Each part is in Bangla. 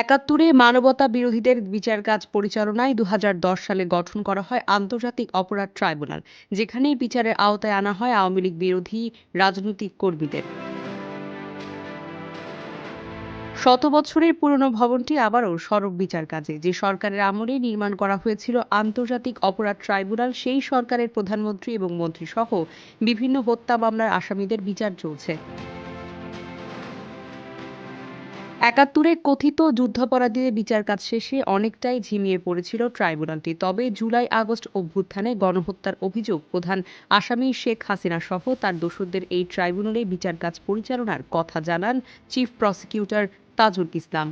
একাত্তরে মানবতা বিরোধীদের বিচার কাজ পরিচালনায় দু হাজার দশ সালে গঠন করা হয় আন্তর্জাতিক অপরাধ ট্রাইব্যুনাল যেখানে বিচারের আওতায় আনা হয় আওয়ামী লীগ বিরোধী রাজনৈতিক কর্মীদের। শত বছরের পুরনো ভবনটি আবারও সড়ক বিচার কাজে। যে সরকারের আমলে নির্মাণ করা হয়েছিল আন্তর্জাতিক অপরাধ ট্রাইব্যুনাল, সেই সরকারের প্রধানমন্ত্রী এবং মন্ত্রী সহ বিভিন্ন হত্যা মামলার আসামিদের বিচার চলছে। একাত্তরে কথিত যুদ্ধাপরাধীদের বিচার কাজ শেষে অনেকটাই ঝিমিয়ে পড়েছিল ট্রাইব্যুনালটি। তবে জুলাই আগস্ট অভ্যুত্থানে গণহত্যার অভিযোগ প্রধান আসামি শেখ হাসিনা সহ তার দোষরদের এই ট্রাইব্যুনালে বিচার কাজ পরিচালনার কথা জানান চিফ প্রসিকিউটর তাজুল ইসলাম।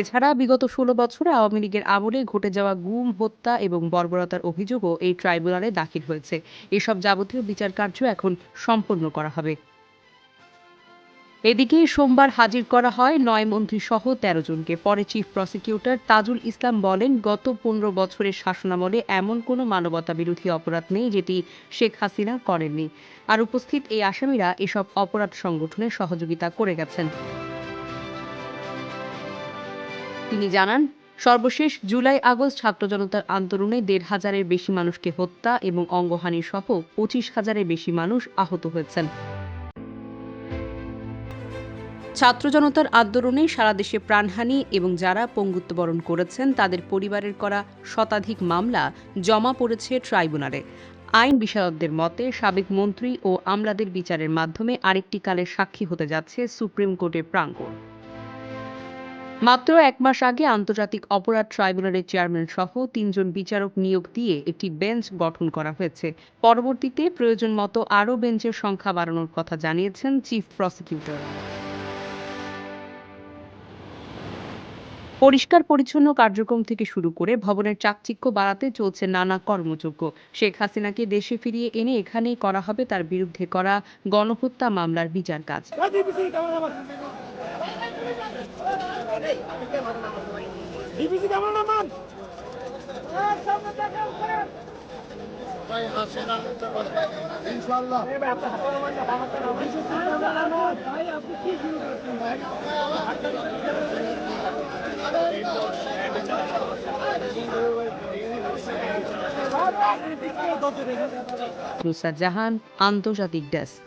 এছাড়া বিগত ষোলো বছরে আওয়ামী লীগের আমলে ঘটে যাওয়া গুম, হত্যা এবং বর্বরতার অভিযোগও এই ট্রাইব্যুনালে দাখিল হয়েছে। এসব যাবতীয় বিচার কার্য এখন সম্পন্ন করা হবে। এদিকে সোমবার হাজির করা হয় নয় মন্ত্রী সহ তেরো জনকে। পরে চিফ প্রসিকিউটর তাজুল ইসলাম বলেন, গত পনেরো বছরের শাসনামলে এমন কোনো মানবতা বিরোধী অপরাধ নেই যেটি শেখ হাসিনা করেননি। আর উপস্থিত এই আসামিরা এসব অপরাধ সংগঠনে সহযোগিতা করে গেছেন। তিনি জানান, সর্বশেষ জুলাই আগস্ট ছাত্র জনতার আন্দোলনে দেড় হাজারের বেশি মানুষকে হত্যা এবং অঙ্গহানি সহ পঁচিশ হাজারের বেশি মানুষ আহত হয়েছেন। ছাত্র জনতার আন্দোলনে সারা দেশে প্রাণহানি এবং যারা পঙ্গুত্ব বরণ করেছেন, তাদের পরিবারের করা শতাধিক মামলা জমা পড়েছে ট্রাইব্যুনালে। আইন বিশারদদের মতে, সাবেক মন্ত্রী ও আমলাদের বিচারের মাধ্যমে আরেকটি কালের সাক্ষী হতে যাচ্ছে সুপ্রিম কোর্টের প্রাঙ্গণ। মাত্র এক মাস আগে আন্তর্জাতিক অপরাধ ট্রাইব্যুনালের চেয়ারম্যান সহ তিনজন বিচারক নিয়োগ দিয়ে একটি বেঞ্চ গঠন করা হয়েছে। পরবর্তীতে প্রয়োজন মতো আরও বেঞ্চের সংখ্যা বাড়ানোর কথা জানিয়েছেন চিফ প্রসিকিউটর। পরিষ্কার, পরিচ্ছন্ন কার্যক্রম থেকে শুরু করে ভবনের চাকচিক্য বাড়াতে চলছে নানা কর্মযজ্ঞ। শেখ হাসিনাকে দেশে ফিরিয়ে এনে এখানেই করা হবে তার বিরুদ্ধে করা গণহত্যা মামলার বিচার কাজ। নুসরাত জাহান আন্তর্জাতিক ডেস্ক